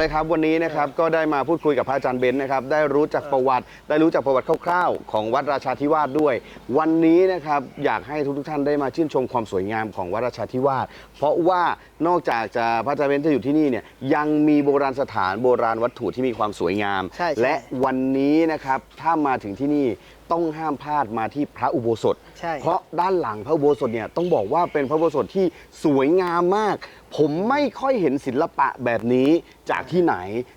เอาเลยครับ วันนี้นะครับก็ได้มาพูดคุยกับพระอาจารย์เบนซ์นะครับได้รู้จักประวัติ ได้รู้จักประวัติคร่าวๆ ของวัดราชาธิวาสด้วย วันนี้นะครับอยากให้ทุกๆท่านได้มาชื่นชมความสวยงามของวัดราชาธิวาสเพราะว่านอกจากจะพระอาจารย์เบนซ์จะอยู่ที่นี่เนี่ยยังมีโบราณสถานโบราณวัตถุที่มีความสวยงาม ใช่ใช่ และวันนี้นะครับถ้ามาถึงที่นี่ต้องห้ามพลาดมาที่พระอุโบสถ ใช่ เพราะด้านหลังพระอุโบสถเนี่ยต้องบอกว่าเป็นพระอุโบสถที่สวยงามมาก ผมไม่ค่อยเห็นศิลปะแบบนี้จากที่ไหน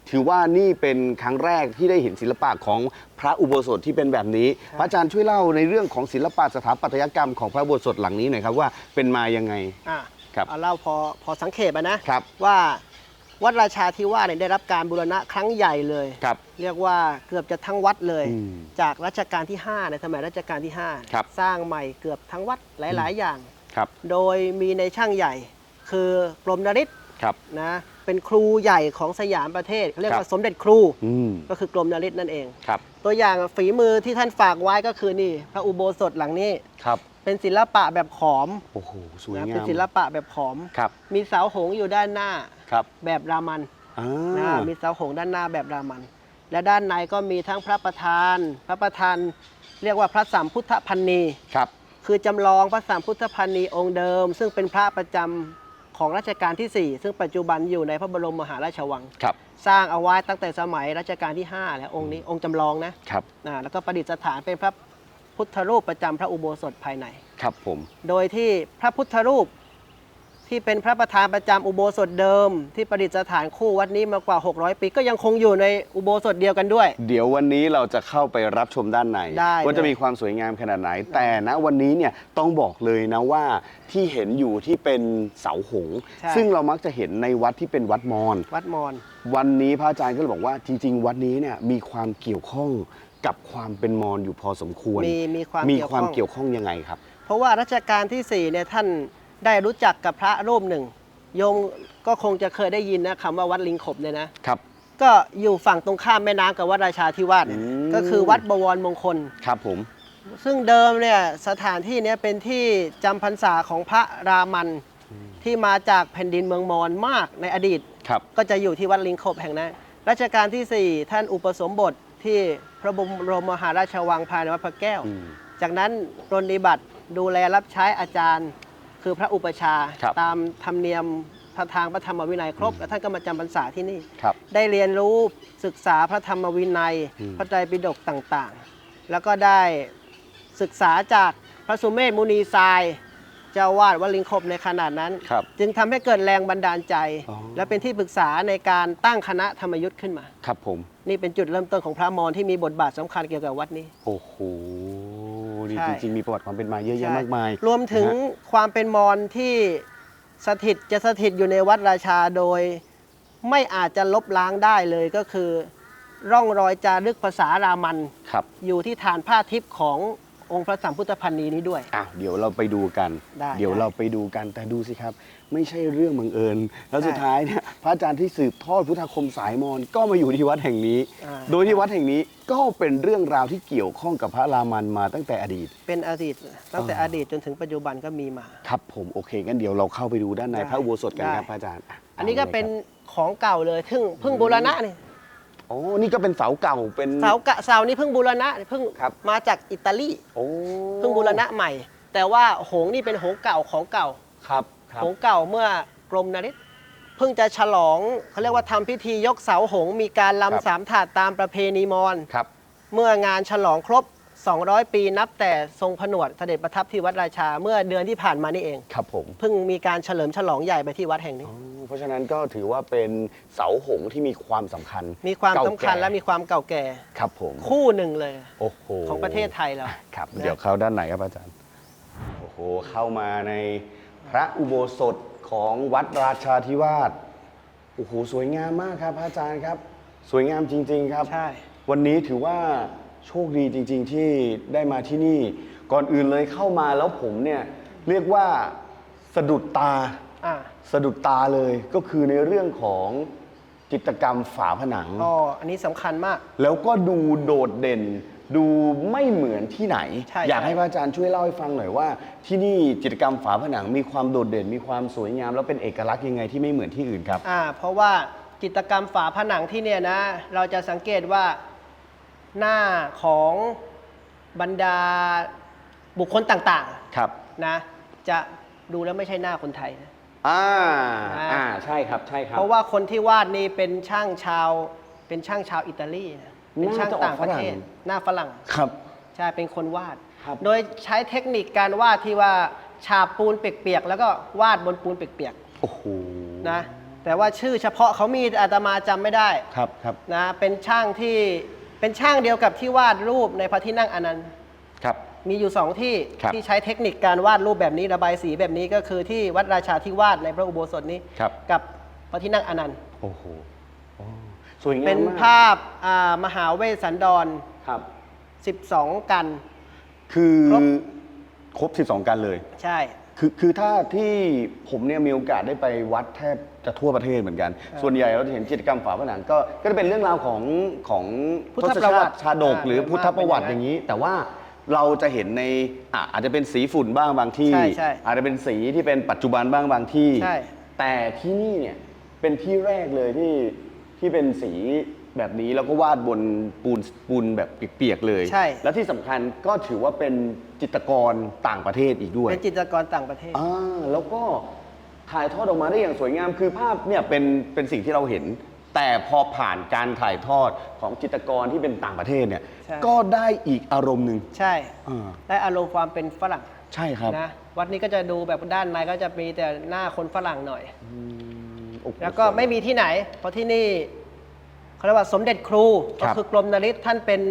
ถือว่านี่เป็นครั้งแรกที่ได้เห็นศิลปะของพระอุโบสถที่เป็นแบบนี้ พระอาจารย์ช่วยเล่าในเรื่องของศิลปะสถาปัตยกรรมของพระอุโบสถหลังนี้หน่อยครับว่าเป็นมายังไง อะครับเอาเล่าพอพอสังเขปอะนะครับ ว่าวัดราชาธิวาสเนี่ยได้รับการบูรณะครั้งใหญ่เลย ครับ เรียกว่าเกือบจะทั้งวัดเลย อืมจากรัชกาลที่ 5 ในสมัยรัชกาลที่5ครับสร้างใหม่เกือบทั้งวัดหลาย ๆ อย่าง ครับ โดยมีในช่างใหญ่ คือกรมนริศครับนะเป็นครูใหญ่ของสยามประเทศเขาเรียกครัว่าบสมเด็จครูอืมก็คือกรมนริศนั่นเองครับ ตัวอย่างฝีมือที่ท่านฝากไว้ก็คือนี่ พระอุโบสถหลังนี้ครับ เป็นศิลปะแบบขอมโอ้โหสวยนะงาเป็นมศิลปะแบบขอมครับมีเสาหงส์อยู่ด้านหน้าครับแบบรามันอ่านะมีเสาหงส์ด้านหน้าแบบรามัน และด้านในก็มีทั้งพระประธาน พระประธาน เรียกว่าพระสามพุทธพันนีครับคือจำลองพระสามพุทธพันนีองค์เดิม ซึ่งเป็นพระประจำ ของรัชกาลที่ 4 ซึ่งปัจจุบันอยู่ในพระบรมมหาราชวัง ครับ สร้างเอาไว้ตั้งแต่สมัยรัชกาลที่ 5 แล้วองค์นี้องค์จำลองนะครับนะแล้วก็ประดิษฐานเป็นพระพุทธรูปประจำพระอุโบสถภายใน ครับผม โดยที่พระพุทธรูป ที่เป็นพระประธานประจำอุโบสถเดิม ที่ประดิษฐานคู่วัดนี้มากว่า 600 ปีก็ยังคงอยู่ในอุโบสถเดียวกันด้วย เดี๋ยววันนี้เราจะเข้าไปรับชมด้านในได้ว่าจะเลยมีความสวยงามขนาดไหน แต่นะวันนี้เนี่ยต้องบอกเลยนะว่าที่เห็นอยู่ที่เป็นเสาหงส์ใช่ซึ่งเรามักจะเห็นในวัดที่เป็นวัดมอญวัดมอญวันนี้พระอาจารย์ก็เลยบอกว่าจริง ๆ วัดนี้เนี่ยมีความเกี่ยวข้องกับความเป็นมอญอยู่พอสมควร มีมีความมีเกี่ยวความข้องเกี่ยวข้องยังไงครับ เพราะว่ารัชกาลที่4เนี่ยท่าน ได้รู้จักกับพระรูปหนึ่ง โยมก็คงจะเคยได้ยินนะคำว่าวัดลิงขบเนี่ยนะ ครับ ก็อยู่ฝั่งตรงข้ามแม่น้ำกับวัดราชาธิวาสเนี่ยอืม ก็คือวัดบวรมงคล ครับผม ซึ่งเดิมเนี่ยสถานที่เนี้ยเป็นที่จำพรรษาของพระรามันที่มาจากแผ่นดินเมืองมอญมากในอดีต ครับ ก็จะอยู่ที่วัดลิงขบแห่งนั้น รัชกาลที่4 ท่านอุปสมบทที่พระบรมมหาราชวังภายในวัดพระแก้ว อืม จากนั้นปรนนิบัติดูแลรับใช้อาจารย์ คือพระอุปชฌาย์ครับ ตามธรรมเนียมพระทางพระธรรมวินัยครบ แล้วท่านก็มาจำพรรษาที่นี่ ครับ ได้เรียนรู้ศึกษาพระธรรมวินัย อืม พระไตรปิฎกต่างๆ แล้วก็ได้ศึกษาจากพระสุเมธมุนีทรายเจ้าวาดวัดลิงคบในขนาดนั้น ครับ จึงทำให้เกิดแรงบันดาลใจ อ๋อ และเป็นที่ปรึกษาในการตั้งคณะธรรมยุทธ์ขึ้นมา ครับผม นี่เป็นจุดเริ่มต้นของพระมอญที่มีบทบาทสำคัญเกี่ยวกับวัดนี้ โอ้โห นี่ใช่ จริงๆมีประวัติความเป็นมาเยอะแยะใช่มากมาย รวมถึงนะฮะ ความเป็นมอญที่สถิตจะสถิตอยู่ในวัดราชาโดย ไม่อาจจะลบล้างได้เลยก็คือ ร่องรอยจารึกภาษารามัน ครับ อยู่ที่ฐานผ้าทิพย์ของ องค์พระสัมพุทธพันนีนี้ด้วย อ้าวเดี๋ยวเราไปดูกัน ได้เดี๋ยวได้เราไปดูกันแต่ดูสิครับ ไม่ใช่เรื่องบังเอิญ แล้วใช่สุดท้ายเนี่ยพระอาจารย์ที่สืบทอดพุทธคมสายมอญก็มาอยู่ที่วัดแห่งนี้ อ่า โดยที่วัดแห่งนี้ก็เป็นเรื่องราวที่เกี่ยวข้องกับพระรามันมาตั้งแต่อดีต เป็นอดีตตั้งแต่อ่าอดีตจนถึงปัจจุบันก็มีมา ครับผมโอเคงั้นเดี๋ยวเราเข้าไปดูด้านในได้พระอุโบสถกันครับได้ พระอาจารย์อันนี้ก็าลยเป็นครับของเก่าเลยเพิ่งเพิ่งบูรณะนี่ อ๋อ นี่ก็เป็นเสาเก่าเป็น เสากะเสานี้เพิ่งบูรณะเพิ่งครับ มาจากอิตาลีโอ้เพิ่งบูรณะใหม่ แต่ว่าโหงนี่เป็นโหงเก่าของเก่าครับครับ หงส์เก่าเมื่อกรมนริศเพิ่งจะฉลองเขาเรียกว่าทำพิธียกเสาหงส์มีการครับ ลำสามถาดตามประเพณีมอญครับ เมื่องานฉลองครบ 200 ปีนับแต่ทรงผนวดเสด็จประทับที่วัดราชาเมื่อเดือนที่ผ่านมานี่เอง ครับผมเพิ่งมีการเฉลิมฉลองใหญ่ไปที่วัดแห่งนี้อ๋อเพราะฉะนั้นก็ถือว่าเป็นเสาหงส์ที่มีความสำคัญมีความเก่สำคัญแก่และมีความเก่าแก่ ครับผมคู่หนึ่งเลย โอ้โห ของประเทศไทยเรา ครับนะ เดี๋ยวเข้าด้านไหนครับอาจารย์ โอ้โห เข้ามาในพระอุโบสถของวัดราชาธิวาส โอ้โห สวยงามมากครับพระอาจารย์ครับ สวยงามจริง ๆ ครับ ใช่ วันนี้ถือว่า โชคดีจริง ๆ ที่ได้มาที่นี่ ก่อนอื่นเลยเข้ามาแล้วผมเนี่ยเรียกว่าสะดุดตา อ่าสะดุดตาเลยก็คือในเรื่องของจิตรกรรมฝาผนังก็อันนี้สำคัญมาก แล้วก็ดูโดดเด่น ดูไม่เหมือนที่ไหน ใช่อยากใช่ให้พระอาจารย์ช่วยเล่าให้ฟังหน่อยว่า ที่นี่จิตรกรรมฝาผนังมีความโดดเด่น มีความสวยงาม แล้วเป็นเอกลักษณ์ยังไงที่ไม่เหมือนที่อื่นครับ อ่าเพราะว่าจิตรกรรมฝาผนังที่เนี่ยนะ เราจะสังเกตว่า หน้าของบรรดาบุคคลต่างครับๆนะจะดูแล้วไม่ใช่หน้าคนไทยนะอ่าอ่าอ่าใช่ครับใช่ครับเพราะว่าคนที่วาดนี่เป็นช่างชาวเป็นช่างชาวอิตาลีนะเป็นช่างต่างประเทศหน้าฝรั่ง ครับ ใช่ เป็นคนวาด ครับโดยใช้เทคนิคการวาดที่ว่าฉาบปูนเปียกๆ แล้วก็วาดบนปูนเปียกโอ้โหๆนะ แต่ว่าชื่อเฉพาะเขามีแต่อาตมาจำไม่ได้ครับครับ นะ เป็นช่างที่ เป็นช่างเดียวกับที่วาดรูปในพระที่นั่งอนันต์ ครับ มีอยู่สองที่ครับที่ใช้เทคนิคการวาดรูปแบบนี้ระบายสีแบบนี้ก็คือที่วัดราชาธิวาสในพระอุโบสถนี้ ครับ กับพระที่นั่งอนันต์ โอ้โหโอ้สวยงามเป็นมากภาพอ่ามหาเวสสันดร ครับ 12 กัน คือครบ ครบ 12 กันเลย ใช่ คือคือถ้าที่ผมเนี่ยมีโอกาสได้ไปวัดแทบจะทั่วประเทศเหมือนกัน ส่วนใหญ่เราจะเห็นกิจกรรมฝาผนังก็ก็จะเป็นเรื่องราวของของพุททธศประชาวัติติชาดกอ่าหรือพุทธประวัติเป็นออย่างนั้นย่างนี้ แต่ว่าเราจะเห็นในอะอาจจะเป็นสีฝุ่นบ้างบางที่ ใช่ใช่ อาจจะเป็นสีที่เป็นปัจจุบันบ้างบางที่ ใช่ แต่ที่นี่เนี่ยเป็นที่แรกเลยที่ที่เป็นสี แบบนี้แล้วก็วาดบนปูนปูนแบบเปียกๆเลย ใช่ และที่สำคัญก็ถือว่าเป็นจิตรกรต่างประเทศอีกด้วย เป็นจิตรกรต่างประเทศ อ่าแล้วก็ถ่ายทอดออกมาได้อย่างสวยงามคือภาพเนี่ยเป็นเป็นสิ่งที่เราเห็น แต่พอผ่านการถ่ายทอดของจิตรกรที่เป็นต่างประเทศเนี่ยใช่ ก็ได้อีกอารมณ์หนึ่งใช่ อ่าได้อารมณ์ความเป็นฝรั่งใช่ครับนะวัดนี้ก็จะดูแบบด้านในก็จะมีแต่หน้าคนฝรั่งหน่อยโอ้โหแล้วก็ไม่มีที่ไหน เพราะที่นี่ เขาเรียกว่าสมเด็จครูครัก็บคือกรมนริศท่านเป็น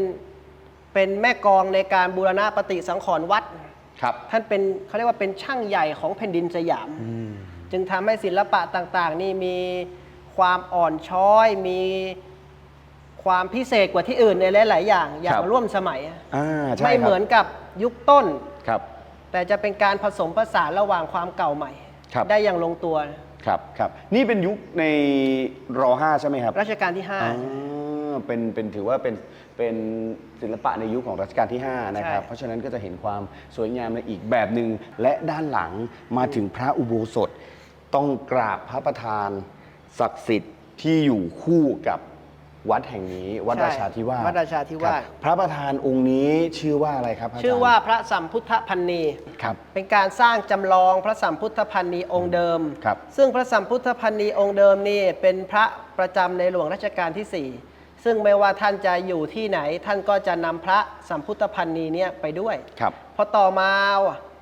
เป็นแม่กองในการบูรณะปฏิสังขรณ์วัด ครับท่านเป็นเขาเรียกว่าเป็นช่างใหญ่ของแผ่นดินสยามจึงทำให้ศิลปะต่างๆ นี่มีความอ่อนช้อย มีความพิเศษกว่าที่อื่นในหลายๆอย่าง อย่างครับร่วมสมัย อ่าใช่ไม่ครับเหมือนกับยุคต้น ครับ แต่จะเป็นการผสมผสานระหว่างความเก่าใหม่ ครับ ได้อย่างลงตัว ครับครับนี่เป็นยุคในรห้าใช่ไหมครับรัชกาลที่อ่าเป็นเป็นถือว่าเป็นเป็นศิลปะในยุคของรัชกาลที่5นะครับ ใช่ เพราะฉะนั้นก็จะเห็นความสวยงามในอีกแบบหนึ่งและด้านหลังมาถึงพระอุโบสถ ต้องกราบพระประธานศักดิ์สิทธิ์ที่อยู่คู่กับ วัดแห่งนี้วัดใช่ราชาธิวาสวัดราชาธิวาสครับพระประธานองค์นี้ชื่อว่าอะไรครับพระจรย์5ชื่อว่าพระสัมพุทธพันนีครับ เป็นการสร้างจำลองพระสัมพุทธพันนีองค์เดิม ครับ ซึ่งพระสัมพุทธพันนีองค์เดิมนี่เป็นพระประจำในหลวงรัชกาลที่4 ซึ่งไม่ว่าท่านจะอยู่ที่ไหน ท่านก็จะนำพระสัมพุทธพันนีเนี่ยไปด้วยครับพอต่อมา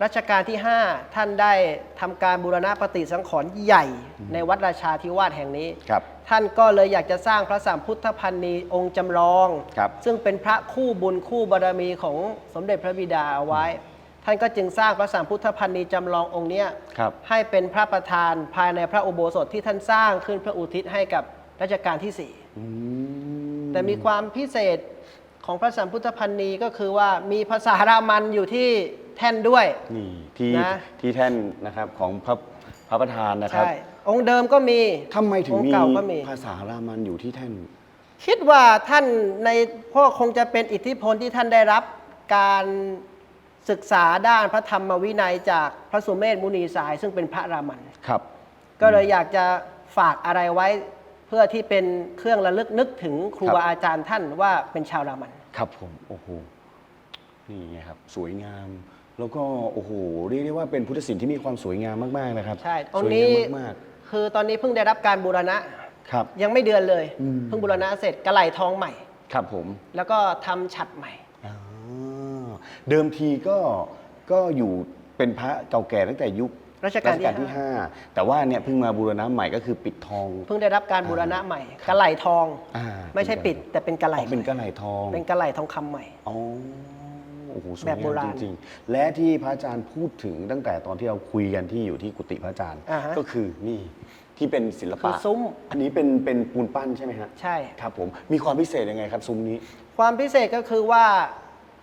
รัชกาลที่ 5 ท่านได้ทำการบูรณะปฏิสังขรณ์ใหญ่ในวัดราชาธิวาสแห่งนี้ครับท่านก็เลยอยากจะสร้างพระสัมพุทธพันนีองค์จำลองครับซึ่งเป็นพระคู่บุญคู่บารมีของสมเด็จพระบิดาเอาไว้ ท่านก็จึงสร้างพระสัมพุทธพันนีจำลององค์เนี้ยครับให้เป็นพระประธานภายในพระอุโบสถที่ท่านสร้างขึ้นเพื่ออุทิศให้กับรัชกาลที่สี่อืม แต่มีความพิเศษของพระสัมพุทธพันนีก็คือว่ามีภาษารามันอยู่ที่แท่นด้วย นี่ที่นะ ที่แท่นนะครับของพระพระประธานนะครับใช่ องค์เดิมก็มีทำไมถึงองค์มีเก่าก็มี ภาษารามันอยู่ที่แท่น คิดว่าท่านในเพราะคงจะเป็นอิทธิพลที่ท่านได้รับการศึกษาด้านพระธรรมวินัยจากพระสุเมธมุนีสาย ซึ่งเป็นพระรามัน ครับ ก็เลยอยากจะฝากอะไรไว้ เพื่อที่เป็นเครื่องระลึกนึกถึงครูครับบาอาจารย์ท่านว่าเป็นชาวรามัน ครับผมโอ้โหนี่ไงครับ สวยงาม แล้วก็โอ้โหเรียกได้ว่าเป็นพุทธศิลป์ที่มีความสวยงามมากๆนะครับใช่สองวยค์นี้งามมากคือตอนนี้เพิ่งได้รับการบูรณะ ๆครับ ยังไม่เดือนเลย อืม เพิ่งบูรณะเสร็จกระไหลทองใหม่ ครับผมแล้วก็ทำฉัดใหม่อ่าเดิมทีก็ก็อยู่เป็นพระเก่าแก่ตั้งแต่ยุค รัชกาลที่ที่ ห้า5 แต่ว่าเนี่ยเพิ่งมาบูรณะใหม่ก็คือปิดทองเพิ่งได้รับการบูรณะใหม่กระไหลทอง อ่า ไม่ใช่ปิด แต่เป็นกระไหลอ๋อเป็นกระไหลทองเป็นกระไหลทองคำใหม่ อ๋อโอ้โหสวยแบบโบงามราจณริงๆ และที่พระอาจารย์พูดถึงตั้งแต่ตอนที่เราคุยกันที่อยู่ที่กุฏิพระอาจารย์ อ่าฮะก็คือนี่ที่เป็นศิลคืปะอซุ้ม อันนี้เป็นเป็นปูนปั้นใช่ไหมฮะใช่ ครับผมมีความพิเศษยังไงครับซุ้มนี้ความพิเศษก็คือว่า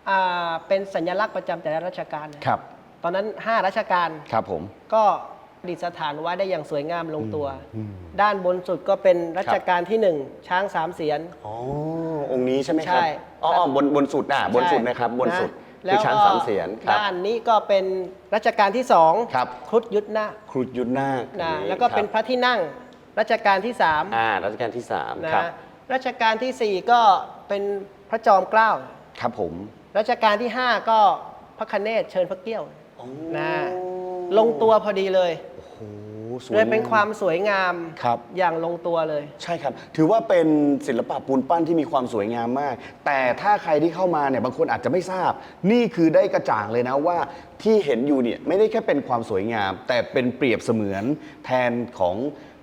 อ่าเป็นสัญลักษณ์ประจำแต่ละราชการนะครับ ตอนนั้น 5 ราชการครับผม ก็ประดิษฐานไว้ได้อย่างสวยงามลงตัว อืม ด้านบนสุดก็เป็นรัชกาลที่หนึ่งช้างสามเสียน อ๋อองค์นี้ใช่ไหมครับใช่อ๋ออ๋อบนบนสุดอะบนสุดนะครับ บนสุดแล้คือวช้างก็สามเสียนครับ ด้านนี้ก็เป็นรัชกาลที่สองครับ ครุฑยุทธนาคครุฑยุทธนาคนะอันนี้แล้วก็เป็นคพรับระที่นั่งรัชกาลที่สามอ่ารัชกาลที่สามนะครับ รัชกาลที่สี่ก็เป็นพระจอมเกล้า ครับผม รัชกาลที่ห้าก็พระคเนศเชิญพระเกี้ยวโอ้ นะลงตัวพอดีเลยโอ้โหสวยเลยเป็นงความสวยงามครับ อย่างลงตัวเลย ใช่ครับ ถือว่าเป็นศิลปะปูนปั้นที่มีความสวยงามมาก แต่ถ้าใครที่เข้ามาเนี่ยบางคนอาจจะไม่ทราบ นี่คือได้กระจ่างเลยนะว่าที่เห็นอยู่เนี่ยไม่ได้แค่เป็นความสวยงาม แต่เป็นเปรียบเสมือนแทนของ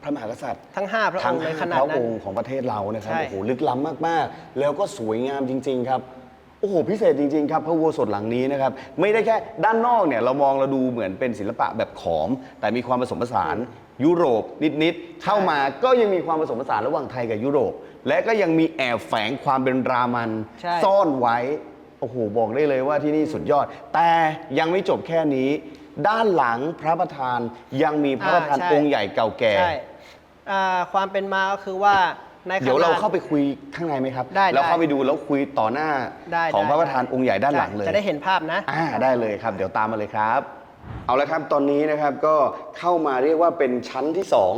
พระมหากษัตริย์ ทั้ง5พระอทั้งงค์ในห้าขนาพดระนั้อนงค์ของประเทศเรานะครับใช่ โอ้โหลึกล้ำมากๆ แล้วก็สวยงามจริง ๆ ครับโอ้โหพิเศษจริงๆครับพระอุโบสถหลังนี้นะครับไม่ได้แค่ด้านนอกเนี่ยเรามองเราดูเหมือนเป็นศิลปะแบบขอม แต่มีความผสมผสานยุโรปนิดๆเข้ามาก็ยังมีความผสมผสานระหว่างไทยกับยุโรป และก็ยังมีแอบแฝงความเป็นรามันใช่ ซ่อนไว้ โอ้โห บอกได้เลยว่าที่นี่สุดยอด แต่ยังไม่จบแค่นี้ ด้านหลังพระประธานยังมีพระประธานอ่าใช่ องค์ใหญ่เก่าแก่ ใช่อ่าความเป็นมาก็คือว่า ในขณะเดี๋ยวเราเข้าไปคุยข้างในไหมครับได้แล้วได้เข้าไปดูแล้วคุยต่อหน้าได้ของได้ พระประธานได้องค์ใหญ่ด้านหลังเลย จะได้เห็นภาพนะ อ่าได้เลยครับ เดี๋ยวตามมาเลยครับ เอาละครับตอนนี้นะครับก็เข้ามาเรียกว่าเป็นชั้นที่สอง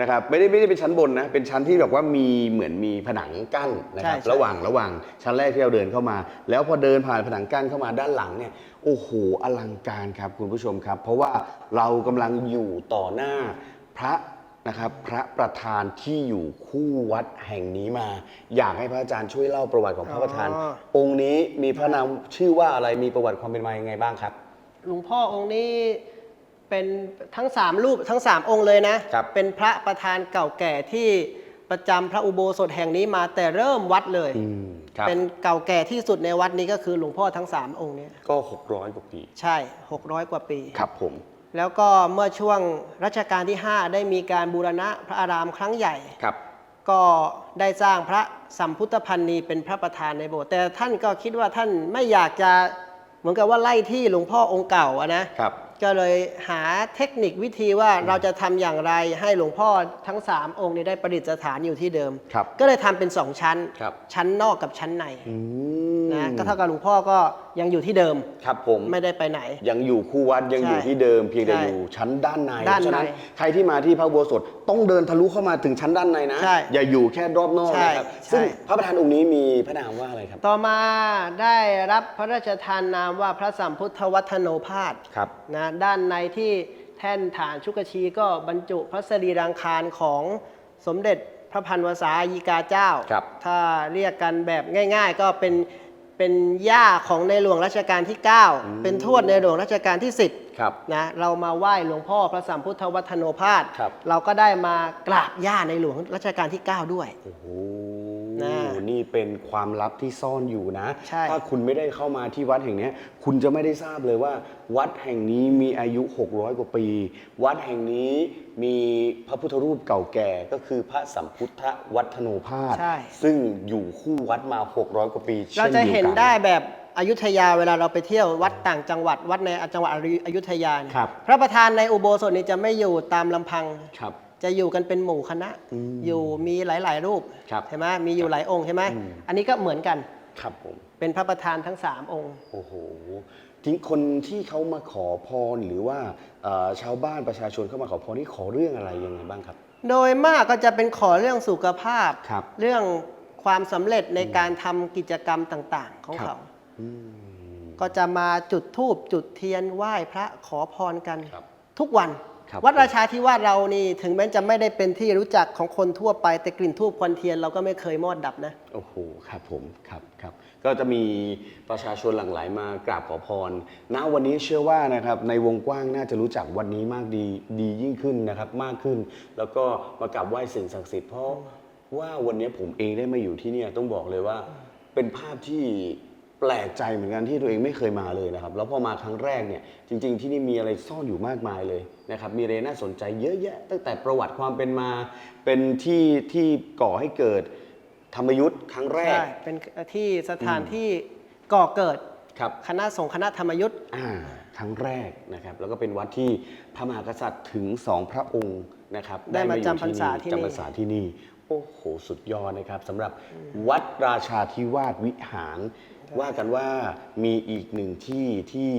นะครับไม่ได้ไม่ได้เป็นชั้นบนนะเป็นชั้นที่แบบว่ามีเหมือนมีผนังกั้นนะครับใช่ใช่ ระหว่างระหว่างชั้นแรกที่เราเดินเข้ามา แล้วพอเดินผ่านผนังกั้นเข้ามาด้านหลังเนี่ยโอ้โหอลังการครับคุณผู้ชมครับ เพราะว่าเรากำลังอยู่ต่อหน้าพระ นะครับพระประธานที่อยู่คู่วัดแห่งนี้มา อยากให้พระอาจารย์ช่วยเล่าประวัติของพระประธาน อ๋อ องค์นี้มีพระนามชื่อว่าอะไรมีประวัติความเป็นมายังไงบ้างครับ หลวงพ่อองค์นี้เป็นทั้ง3รูปทั้ง3องค์เลยนะ ครับ เป็นพระประธานเก่าแก่ที่ประจำพระอุโบสถแห่งนี้มาแต่เริ่มวัดเลย อืมครับเป็นเก่าแก่ที่สุดในวัดนี้ก็คือหลวงพ่อทั้ง3องค์เนี้ก็ 600กว่าปี ใช่ 600 กว่าปี ครับผม แล้วก็เมื่อช่วงรัชกาลที่ 5 ได้มีการบูรณะพระอารามครั้งใหญ่ ครับ ก็ได้สร้างพระสัมพุทธพันนีเป็นพระประธานในโบสถ์แต่ท่านก็คิดว่าท่านไม่อยากจะเหมือนกับว่าไล่ที่หลวงพ่อองค์เก่าอะนะ ครับ ก็เลยหาเทคนิควิธีว่าเราจะทำอย่างไรให้หลวงพ่อทั้ง 3 องค์นี้ได้ประดิษฐานอยู่ที่เดิม ครับก็เลยทำเป็นสองชั้น ครับ ชั้นนอกกับชั้นใน อืม นะก็เท่ากับหลวงพ่อก็ยังอยู่ที่เดิมครับผมไม่ได้ไปไหน ยังอยู่คู่วัดยังอยู่ใช่ที่เดิมเพียงแต่ใช่อยู่ชั้นด้านในด้านในเพราะฉะนั้นใครที่มาที่พระอุโบสถต้องเดินทะลุเข้ามาถึงชั้นด้านในนะใช่อย่าอยู่แค่รอบนอกใช่นะครับใช่ซึ่งพระประธานองค์นี้มีพระนามว่าอะไรครับ ต่อมาได้รับพระราชทานนามว่าพระสัมพุทธวัฒโนภาสครับนะด้านในที่แท่นฐานชุกชีก็บรรจุพระสรีรังคารของสมเด็จพระพันวษายีกาเจ้าครับถ้าเรียกกันแบบง่าย ๆ ก็เป็น เป็นย่าของในหลวงรัชกาลที่ 9 เป็นทวดในหลวงรัชกาลที่ 10ครับนะเรามาไหว้หลวงพ่อพระสัมพุทธวัฒโนภาสครับเราก็ได้มากราบย่าในหลวงรัชกาลที่ 9 ด้วยโอ้โห นะนี่เป็นความลับที่ซ่อนอยู่นะ ใช่ ถ้าคุณไม่ได้เข้ามาที่วัดแห่งเนี้ยคุณจะไม่ได้ทราบเลยว่า วัดแห่งนี้มีอายุ 600 กว่าปี วัดแห่งนี้มีพระพุทธรูปเก่าแก่ก็คือพระสัมพุทธวัฒโนภาสใช่ ซึ่งอยู่คู่วัดมา 600 กว่าปีเราจะเห็นช่ดียวกั ได้แบบอยุธยาเวลาเราไปเที่ยววัดต่างจังหวัด วัดในจังหวัดอยุธยาเนี่ยครับ พระประธานในอุโบสถนี้จะไม่อยู่ตามลำพัง ครับ จะอยู่กันเป็นหมู่คณะอืมอยู่มีหลาย ๆ รูปครับใช่ไหมมีอยู่หลายองค์ใช่ไหมอืมอันนี้ก็เหมือนกันครับผมเป็นพระประธานทั้ง 3 องค์ โอ้โหทิ้งคนที่เขามาขอพรหรือว่าเอ่อชาวบ้านประชาชนเข้ามาขอพรนี่ขอเรื่องอะไรยังไงบ้างครับ โดยมากก็จะเป็นขอเรื่องสุขภาพครับเรื่องความสำเร็จในการทำกิจกรรมต่างๆ ของครับเขาอืมก็จะมาจุดธูปจุดเทียนไหว้พระขอพรกันครับทุกวันครับ วัดราชาธิวาสเรานี่ถึงแม้จะไม่ได้เป็นที่รู้จักของคนทั่วไป แต่กลิ่นทูบควันเทียนเราก็ไม่เคยมอดดับนะ โอ้โห ครับผม ครับครับ ก็จะมีประชาชนหลั่งไหลมากราบขอพร ณ วันนี้เชื่อว่านะครับในวงกว้างน่าจะรู้จักวันนี้มากดีดียิ่งขึ้นนะครับมากขึ้น แล้วก็มากราบไหว้สิ่งศักดิ์สิทธิ์เพราะว่าวันนี้ผมเองได้มาอยู่ที่เนี่ยต้องบอกเลยว่าเป็นภาพที่ แปลกใจเหมือนกันที่ตัวเองไม่เคยมาเลยนะครับ แล้วพอมาครั้งแรกเนี่ยจริง ๆ ที่นี่มีอะไรซ่อนอยู่มากมายเลยนะครับมีอะไรน่าสนใจเยอะแยะ ตั้งแต่ประวัติความเป็นมาเป็นที่ที่ก่อให้เกิดธรรมยุทธ์ครั้งแรก ใช่เป็นที่สถานที่ก่อเกิดครับ คณะสงฆ์คณะธรรมยุทธ์อ่าครั้งแรกนะครับ แล้วก็เป็นวัดที่พระมหากษัตริย์ถึงสองพระองค์นะครับได้มาอยู่จำพรรษาที่นี่จำพรรษาที่นี่ โอ้โห สุดยอดนะครับสำหรับวัดราชาธิวาสวิหาร ว่ากันว่ามีอีกหนึ่งที่ที่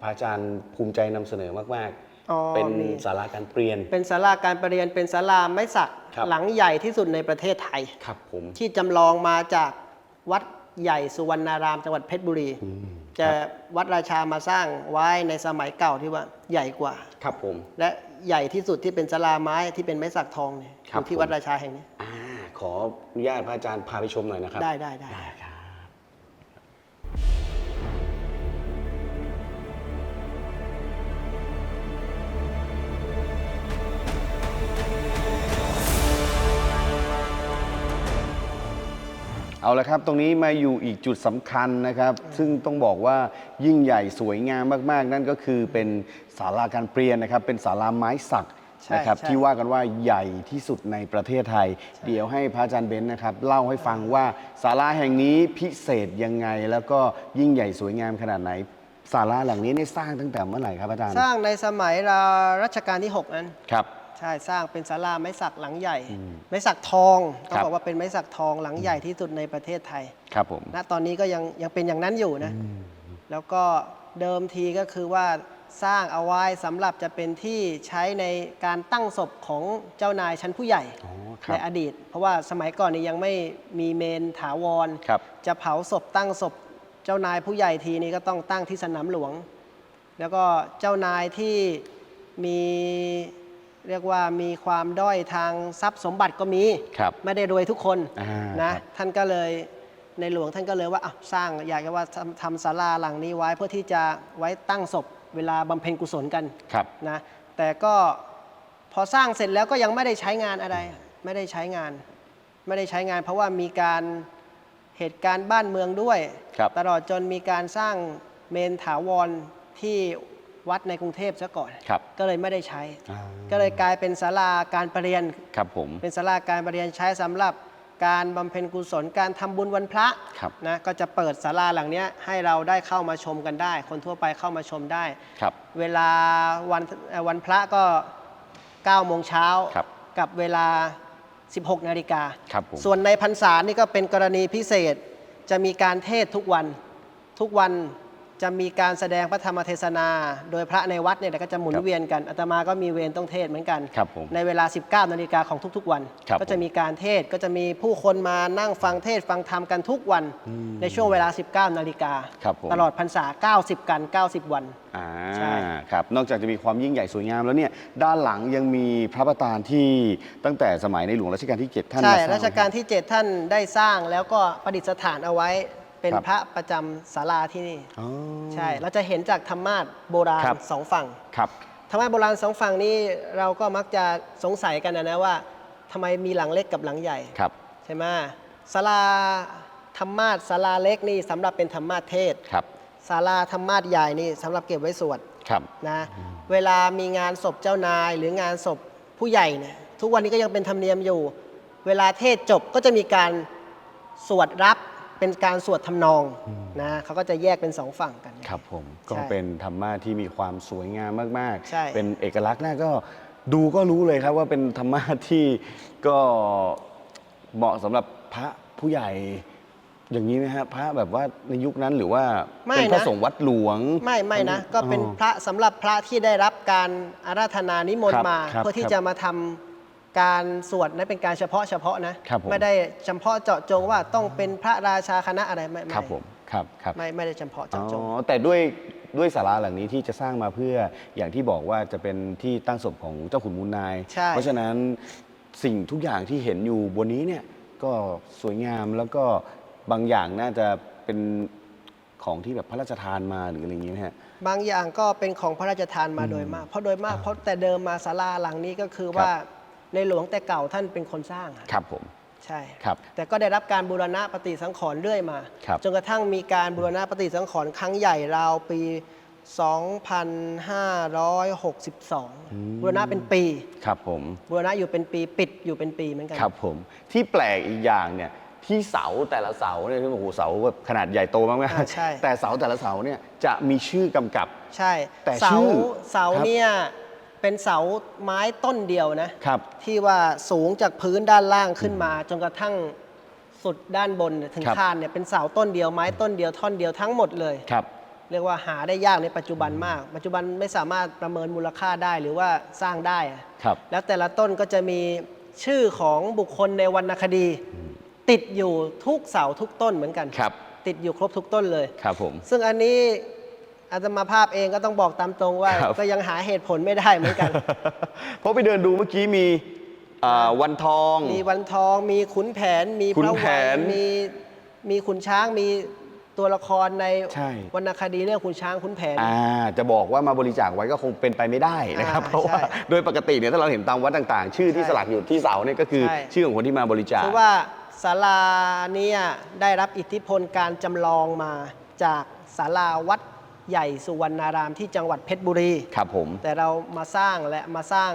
พระอาจารย์ภูมิใจนำเสนอมากอ๋อเป็นมี ศาลาการเปลี่ยน เป็นศาลาการประเรียนเป็นศาลาไม้สักครับ หลังใหญ่ที่สุดในประเทศไทย ครับผมที่จำลองมาจากวัดใหญ่สุวรรณารามจังหวัดเพชรบุรีจะวัดราชามาสร้างไว้ในสมัยเก่าที่ว่าใหญ่กว่า ครับผม และใหญ่ที่สุดที่เป็นศาลาไม้ที่เป็นไม้สักทองเนี่ยครัอบยู่ที่ผม วัดราชาแห่งนี้อ่า ขออนุญาตพระอาจารย์พาไปชมหน่อยนะครับได้ได้ได้ ได้ครับ เอาละครับ ตรงนี้มาอยู่อีกจุดสำคัญนะครับ ซึ่งต้องบอกว่ายิ่งใหญ่สวยงามมาก ๆ นั่นก็คือเป็นศาลาการเปลี่ยนนะครับ เป็นศาลาไม้สัก ใช่นะครับใช่ ที่ว่ากันว่าใหญ่ที่สุดในประเทศไทย เดี๋ยวให้พระอาจารย์เบนซ์นะครับ เล่าให้ฟังว่าศาลาแห่งนี้พิเศษยังไง แล้วก็ยิ่งใหญ่สวยงามขนาดไหนศาลาหลังนี้เนี่ยสร้างตั้งแต่เมื่อไหร่ครับอาจารย์สร้างในสมัยรัชกาลที่6นั้น ครับ ใช่สร้างเป็นศาลาไม้สักหลังใหญ่ไม้สักทองต้องครับบอกว่าเป็นไม้สักทองหลังใหญ่ที่สุดในประเทศไทย ครับผม ณตอนนี้ก็ยังยังเป็นอย่างนั้นอยู่นะ แล้วก็เดิมทีก็คือว่า สร้างเอาไว้สำหรับจะเป็นที่ใช้ในการตั้งศพของเจ้านายชั้นผู้ใหญ่อ๋อคในรับอดีต เพราะว่าสมัยก่อนนี้ยังไม่มีเมนถาวร ครับ จะเผาศพตั้งศพเจ้านายผู้ใหญ่ทีนี้ก็ต้องตั้งที่สนามหลวง แล้วก็เจ้านายที่มีเรียกว่ามีความด้อยทางทรัพย์สมบัติก็มี ครับไม่ได้รวยทุกคนอ่านะครับท่านก็เลยในหลวงท่านก็เลยว่าอะสร้างอยากจะว่าทำทำศาลาหลังนี้ไว้เพื่อที่จะไว้ตั้งศพ เวลาบำเพ็ญกุศลกันครับนะแต่ก็พอสร้างเสร็จแล้วก็ยังไม่ได้ใช้งานอะไร ไม่ได้ใช้งาน ไม่ได้ใช้งาน เพราะว่ามีการเหตุการณ์บ้านเมืองด้วยครับตลอดจนมีการสร้างเมนถาวรที่วัดในกรุงเทพซะก่อนครับก็เลยไม่ได้ใช้อ่าก็เลยกลายเป็นศาลาการประเรียนครับผมเป็นศาลาการประเรียนใช้สำหรับ การบำเพ็ญกุศลการทำบุญวันพระครับนะก็จะเปิดศาลาหลังเนี้ยให้เราได้เข้ามาชมกันได้ คนทั่วไปเข้ามาชมได้ ครับ เวลาวันเอ่อวันพระก็9โมงเช้าครับกับเวลา 16 นาฬิกา ครับผม ส่วนในพรรษานี่ก็เป็นกรณีพิเศษจะมีการเทศน์ทุกวันทุกวัน จะมีการแสดงพระธรรมเทศนา โดยพระในวัดเนี่ยก็จะหมุนครับเวียนกันอาตมาก็มีเวรต้องเทศน์เหมือนกันครับผมในเวลา 19นาฬิกาของทุกๆวันครับก็จะมีการเทศน์ก็จะมีผู้คนมานั่งฟังเทศน์ฟังธรรมกันทุกวันในช่วงเวลา 19นาฬิกาครับผมตลอดพรรษา 90 กัน 90 วันอ่าใช่ครับนอกจากจะมีความยิ่งใหญ่สวยงามแล้วเนี่ยด้านหลังยังมีพระประธานที่ตั้งแต่สมัยในหลวงรัชกาลที่ 7 ท่านใช่มาสร้างรัชกาลที่ 7 ท่านได้สร้างแล้วก็ประดิษฐานเอาไว้ เป็นครับพระประจำศาลาที่นี่ อ๋อใช่ เราจะเห็นจากธรรมาสน์โบราณครับ สองฝั่ง ครับ ธรรมาสน์โบราณสองฝั่งนี้เราก็มักจะสงสัยกันนะนะว่าทำไมมีหลังเล็กกับหลังใหญ่ ครับ ใช่ไหมศาลาธรรมาสน์ศาลาเล็กนี่สำหรับเป็นธรรมาสน์เทศน์ครับ ศาลาธรรมาสน์ใหญ่นี่สำหรับเก็บไว้สวดครับ นะเวลามีงานศพเจ้านายหรืองานศพผู้ใหญ่เนี่ยทุกวันนี้ก็ยังเป็นธรรมเนียมอยู่ เวลาเทศน์จบก็จะมีการสวดรับ เป็นการสวดทำนองนะเขาก็จะแยกเป็นสองฝั่งกัน ครับผมก็ใช่เป็นธรรมะที่มีความสวยงามมากใช่ๆเป็นเอกลักษณ์น่าก็ดูก็รู้เลยครับว่าเป็นธรรมะที่ก็เหมาะสำหรับพระผู้ใหญ่อย่างนี้ไหมฮะพระแบบว่าในยุคนั้นหรือว่าไม่เป็นพระนะสงฆ์วัดหลวง ไม่ไม่นะ ก็เป็นอ๋อพระสำหรับพระที่ได้รับการอาราธนานิมนครัต์บมาครับเพื่อที่ครับจะมาทำ การสวดนั้นเป็นการเฉพาะเฉพาะนะ ครับผม ไม่ได้เฉพาะเจาะจงว่าต้องเป็นพระราชาคณะอะไรไม่ไม่ครับผมครับครับ ไม่ไม่ได้เฉพาะอ๋เจาะจง อแต่ด้วยด้วยศาลาหลังนี้ที่จะสร้างมาเพื่ออย่างที่บอกว่าจะเป็นที่ตั้งศพของเจ้าขุนมูลนาย ใช่ เพราะฉะนั้นสิ่งทุกอย่างที่เห็นอยู่บนนี้เนี่ยก็สวยงามแล้วก็บางอย่างน่าจะเป็นของที่แบบพระราชทานมาหรืออะไรอย่างนี้นะฮะ บางอย่างก็เป็นของพระราชทานมาโดยมาก เพราะโดยมากเพราะแต่เดิมมาศาลาหลังนี้ก็คือว่า ในหลวงแต่เก่าท่านเป็นคนสร้างอะครับผม ใช่ ครับ แต่ก็ได้รับการบูรณะปฏิสังขรณ์เรื่อยมา ครับ จนกระทั่งมีการบูรณะปฏิสังขรณ์ครั้งใหญ่ราวปี 2562 บูรณะเป็นปี ครับผม บูรณะอยู่เป็นปีปิดอยู่เป็นปีเหมือนกัน ครับผม ที่แปลกอีกอย่างเนี่ยที่เสาแต่ละเสาเนี่ยที่โอ้โหเสาแบบขนาดใหญ่โตมากอ่าใช่ ๆแต่เสาแต่ละเสาเนี่ยจะมีชื่อกำกับ ใช่แต่เสาชื่อเสาครับเนี่ย เป็นเสาไม้ต้นเดียวนะ ครับ ที่ว่าสูงจากพื้นด้านล่างขึ้นมา จนกระทั่งสุดด้านบนเนี่ยถึงครับ คานเนี่ยเป็นเสาต้นเดียวไม้ต้นเดียวท่อนเดียวทั้งหมดเลย ครับ เรียกว่าหาได้ยากในปัจจุบันมาก ปัจจุบันไม่สามารถประเมินมูลค่าได้หรือว่าสร้างได้อะครับ แล้วแต่ละต้นก็จะมีชื่อของบุคคลในวรรณคดี ติดอยู่ทุกเสาทุกต้นเหมือนกัน ครับ ติดอยู่ครบทุกต้นเลย ครับผม ซึ่งอันนี้ อาตมาภาพเองก็ต้องบอกตามตรงว่า ครับ ก็ยังหาเหตุผลไม่ได้เหมือนกัน เพราะไปเดินดูเมื่อกี้มีอ่าวันทอง มีวันทองมีขุนแผน มีขุพนระแผวันนมีมีขุนช้างมีตัวละครในใช่ วรรณคดีเรื่องขุนช้างขุนแผน อ่าจะบอกว่ามาบริจาคไว้ก็คงเป็นไปไม่ได้นะครับ อ่าเพราะว่าใช่โดยปกติเนี่ยถ้าเราเห็นตามวัดต่างๆ ชื่อที่ใช่สลักอยู่ที่เสาเนี่ยก็คือใช่ ชื่อของคนที่มาบริจาค คือว่าศาลาเนี่ยได้รับอิทธิพลการจำลองมาจากศาลาวัด ใหญ่สุวรรณารามที่จังหวัดเพชรบุรี ครับผม แต่เรามาสร้างและมาสร้าง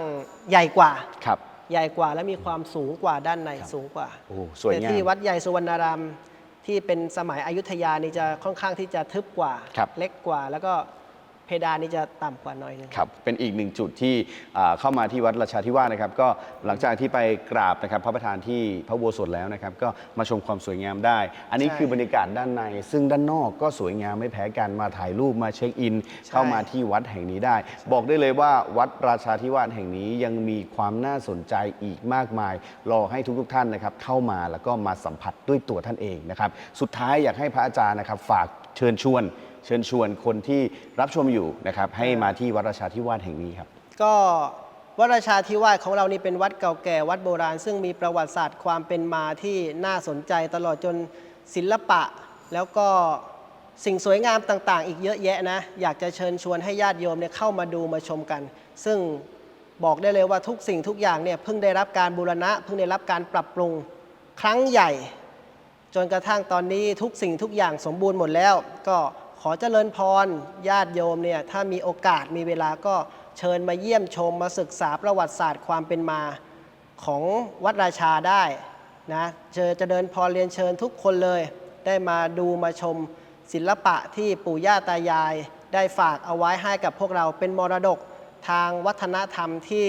ใหญ่กว่า ครับ ใหญ่กว่าและมีความสูงกว่าด้านในสูงกว่าโอ้สวยแต่งาม ที่วัดใหญ่สุวรรณารามที่เป็นสมัยอยุธยานี่จะค่อนข้างที่จะทึบกว่า ครับ เล็กกว่าแล้วก็ เพดานนี่จะต่ำกว่าหน่อยหนึง ครับ เป็นอีกหนึ่งจุดที่อ่าเข้ามาที่วัดราชาธิวาสนะครับ ก็หลังจากที่ไปกราบนะครับพระประธานที่พระอุโบสถแล้วนะครับ ก็มาชมความสวยงามได้ อันนี้ใช่คือบรรยากาศด้านใน ซึ่งด้านนอกก็สวยงามไม่แพ้กันมาถ่ายรูปมาเช็คอินเข้ามาที่วัดแห่งนี้ได้ บอกได้เลยว่าวัดราชาธิวาสแห่งนี้ยังมีความน่าสนใจอีกมากมาย รอให้ทุกๆท่านนะครับเข้ามาแล้วก็มาสัมผัสด้วยตัวท่านเองนะครับ สุดท้ายอยากให้พระอาจารย์นะครับฝากเชิญชวน เชิญชวนคนที่รับชมอยู่นะครับให้มาที่วัดราชาธิวาสแห่งนี้ครับ ก็วัดราชาธิวาสของเรานี่เป็นวัดเก่าแก่วัดโบราณ ซึ่งมีประวัติศาสตร์ความเป็นมาที่น่าสนใจตลอดจนศิลปะ แล้วก็สิ่งสวยงามต่าง ๆ อีกเยอะแยะนะ อยากจะเชิญชวนให้ญาติโยมเนี่ยเข้ามาดูมาชมกัน ซึ่งบอกได้เลยว่าทุกสิ่งทุกอย่างเนี่ยเพิ่งได้รับการบูรณะ เพิ่งได้รับการปรับปรุงครั้งใหญ่ จนกระทั่งตอนนี้ทุกสิ่งทุกอย่างสมบูรณ์หมดแล้ว ก็ ขอเจริญพรญาติโยมเนี่ยถ้ามีโอกาสมีเวลาก็เชิญมาเยี่ยมชมมาศึกษาประวัติศาสตร์ความเป็นมาของวัดราชาได้นะเจอเจะเดินพรเรียนเชิญทุกคนเลย ได้มาดูมาชมศิลปะที่ปู่ย่าตายายได้ฝากเอาไว้ให้กับพวกเราเป็นมรดกทางวัฒนธรรมที่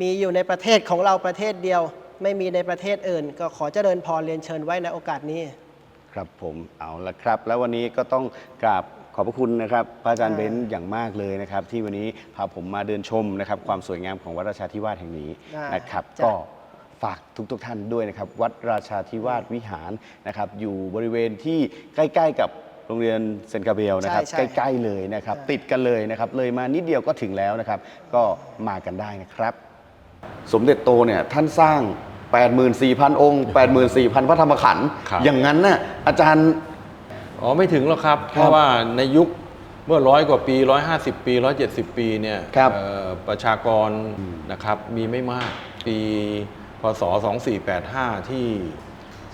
มีอยู่ในประเทศของเราประเทศเดียว ไม่มีในประเทศอื่น ก็ขอเจริญพรเรียนเชิญไว้ในโอกาสนี้ ครับผมเอาละครับ แล้ววันนี้ก็ต้องกราบขอบพระคุณนะครับพระอาจารย์อ่าเบนซ์อย่างมากเลยนะครับ ที่วันนี้พาผมมาเดินชมนะครับความสวยงามของวัดราชาธิวาสแห่งนี้อ่านนะครับ จ้ะ ก็ฝากทุกๆท่านด้วยนะครับ วัดราชาธิวาสวิหารนะครับ อยู่บริเวณที่ใกล้ๆกับโรงเรียนเซนต์กาเบรียลนะครับใช่ใกล้ๆเลยนะครับใช่ติดกันเลยนะครับ เลยมานิดเดียวก็ถึงแล้วนะครับ ก็มากันได้นะครับ สมเด็จโตเนี่ยท่านสร้าง 84,000 องค์ 84,000 พระธรรมขันธ์ครับ อย่างนั้นน่ะอาจารย์ อ๋อไม่ถึงหรอกครับ เพราะว่าในยุคเมื่อร้อยกว่าปี 150 ปี 170 ปีเนี่ยครับเอ่อประชากรนะครับมีไม่มากปีพศ 2485 ที่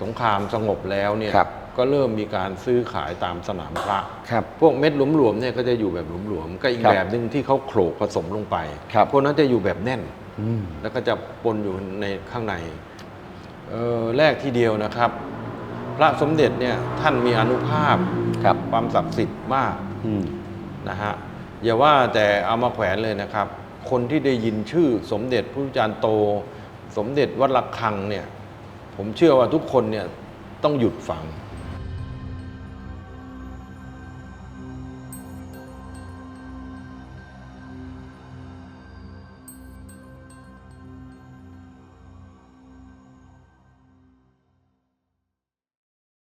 สงครามสงบแล้วเนี่ยครับ ก็เริ่มมีการซื้อขายตามสนามพระ ครับ พวกเม็ดหลวมๆเนี่ยก็จะอยู่แบบหลวมๆก็อีกครับแบบหนึ่งที่เขาโขลกผสมลงไป ครับ พวกนั้นจะอยู่แบบแน่น อืม แล้วก็จะปนอยู่ในข้างในเอ่อแรกทีเดียวนะครับ พระสมเด็จเนี่ยท่านมีอนุภาพครับความศักดิ์สิทธิ์มาก อืม นะฮะอย่าว่าแต่เอามาแขวนเลยนะครับ คนที่ได้ยินชื่อสมเด็จพระจารย์โต สมเด็จวัดระฆังเนี่ย ผมเชื่อว่าทุกคนเนี่ยต้องหยุดฟังอ